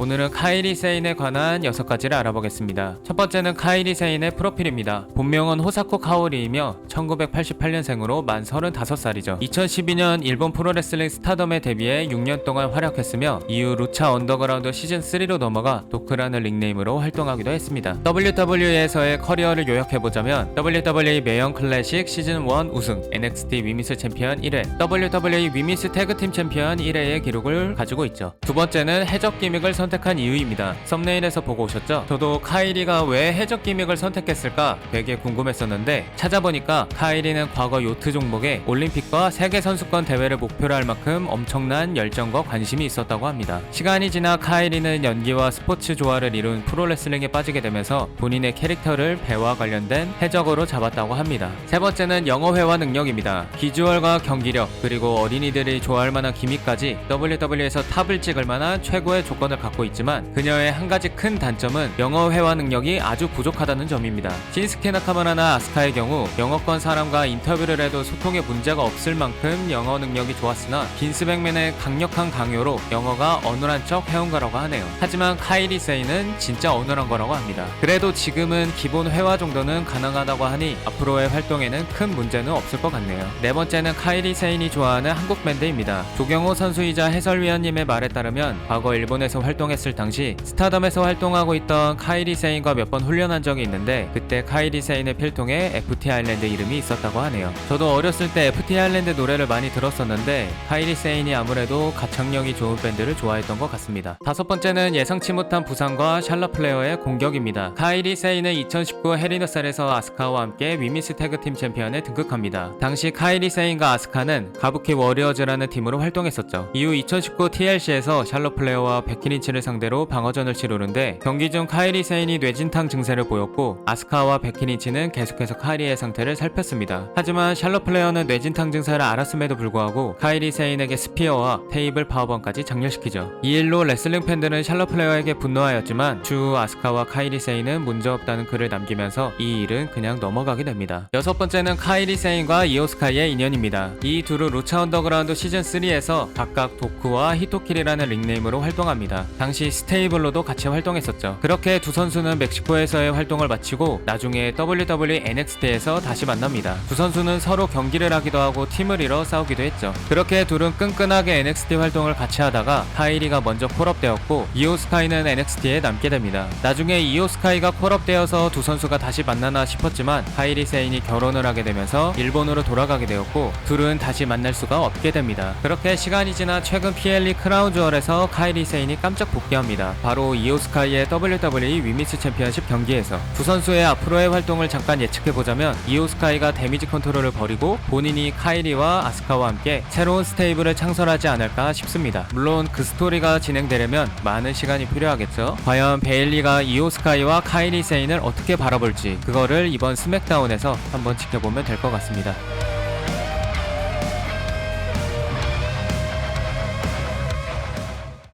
오늘은 카이리 세인에 관한 6가지를 알아보겠습니다. 첫 번째는 카이리 세인의 프로필입니다. 본명은 호사코 카오리이며 1988년생으로 만 35살이죠. 2012년 일본 프로레슬링 스타덤에 데뷔해 6년 동안 활약했으며 이후 루차 언더그라운드 시즌3로 넘어가 도크라는 닉네임으로 활동하기도 했습니다. WWE에서의 커리어를 요약해보자면 WWE 매형 클래식 시즌1 우승, NXT 위미스 챔피언 1회, WWE 위미스 태그팀 챔피언 1회의 기록을 가지고 있죠. 두 번째는 해적 기믹을 선 택한 이유입니다. 썸네일에서 보고 오셨죠? 저도 카이리가 왜 해적 기믹을 선택했을까 되게 궁금했었는데 찾아보니까 카이리는 과거 요트 종목에 올림픽과 세계 선수권 대회를 목표로 할 만큼 엄청난 열정과 관심이 있었다고 합니다. 시간이 지나 카이리는 연기와 스포츠 조화를 이룬 프로레슬링에 빠지게 되면서 본인의 캐릭터를 배와 관련된 해적으로 잡았다고 합니다. 세 번째는 영어 회화 능력입니다. 비주얼과 경기력 그리고 어린이들이 좋아할 만한 기믹까지 WWE에서 탑을 찍을 만한 최고의 조건을 갖고 있지만 그녀의 한 가지 큰 단점은 영어 회화 능력이 아주 부족하다는 점입니다. 신스케 나카마라나 아스카의 경우 영어권 사람과 인터뷰를 해도 소통에 문제가 없을 만큼 영어 능력이 좋았으나 빈스 백맨의 강력한 강요로 영어가 어눌한 척 해온 거라고 하네요. 하지만 카이리 세이는 진짜 어눌한 거라고 합니다. 그래도 지금은 기본 회화 정도는 가능하다고 하니 앞으로의 활동에는 큰 문제는 없을 것 같네요. 네 번째는 카이리 세인이 좋아하는 한국 밴드입니다. 조경호 선수이자 해설위원님의 말에 따르면 과거 일본에서 활동 했을 당시 스타덤에서 활동하고 있던 카이리 세인과 몇 번 훈련한 적이 있는데 그때 카이리 세인의 필통에 FT 아일랜드 이름이 있었다고 하네요. 저도 어렸을 때 FT 아일랜드 노래를 많이 들었었는데 카이리 세인이 아무래도 가창력이 좋은 밴드를 좋아했던 것 같습니다. 다섯 번째는 예상치 못한 부상과 샬럿 플레어의 공격입니다. 카이리 세인은 2019 헤리너셀에서 아스카와 함께 위미스 태그팀 챔피언에 등극합니다. 당시 카이리 세인과 아스카는 가부키 워리어즈라는 팀으로 활동했었죠. 이후 2019 TLC에서 샬럿 플레어와 베키린치를 상대로 방어전을 치르는데 경기 중 카이리 세인이 뇌진탕 증세를 보였고 아스카와 베키린치는 계속해서 카이리의 상태를 살폈습니다. 하지만 샬럿 플레어는 뇌진탕 증세를 알았음에도 불구하고 카이리 세인에게 스피어와 테이블 파워번까지 장렬시키죠. 이 일로 레슬링 팬들은 샬럿 플레어에게 분노하였지만 추후 아스카와 카이리 세인은 문제없다는 글을 남기면서 이 일은 그냥 넘어가게 됩니다. 여섯 번째는 카이리 세인과 이오스카이의 인연입니다. 이 둘은 루차 언더그라운드 시즌 3에서 각각 도쿠와 히토킬이라는 닉네임으로 활동합니다. 당시 스테이블로도 같이 활동했었죠. 그렇게 두 선수는 멕시코에서의 활동을 마치고 나중에 WWE NXT에서 다시 만납니다. 두 선수는 서로 경기를 하기도 하고 팀을 이뤄 싸우기도 했죠. 그렇게 둘은 끈끈하게 NXT 활동을 같이 하다가 카이리가 먼저 콜업되었고 이오스카이는 NXT에 남게 됩니다. 나중에 이오스카이가 콜업되어서 두 선수가 다시 만나나 싶었지만 카이리 세인이 결혼을 하게 되면서 일본으로 돌아가게 되었고 둘은 다시 만날 수가 없게 됩니다. 그렇게 시간이 지나 최근 PLE 크라운 주얼에서 카이리 세인이 깜짝 복귀합니다. 바로 이오스카이의 WWE 위미스 챔피언십 경기에서 두 선수의 앞으로의 활동을 잠깐 예측해보자면 이오스카이가 데미지 컨트롤을 버리고 본인이 카이리와 아스카와 함께 새로운 스테이블을 창설하지 않을까 싶습니다. 물론 그 스토리가 진행되려면 많은 시간이 필요하겠죠. 과연 베일리가 이오스카이와 카이리 세인을 어떻게 바라볼지 그거를 이번 스맥다운에서 한번 지켜보면 될 것 같습니다.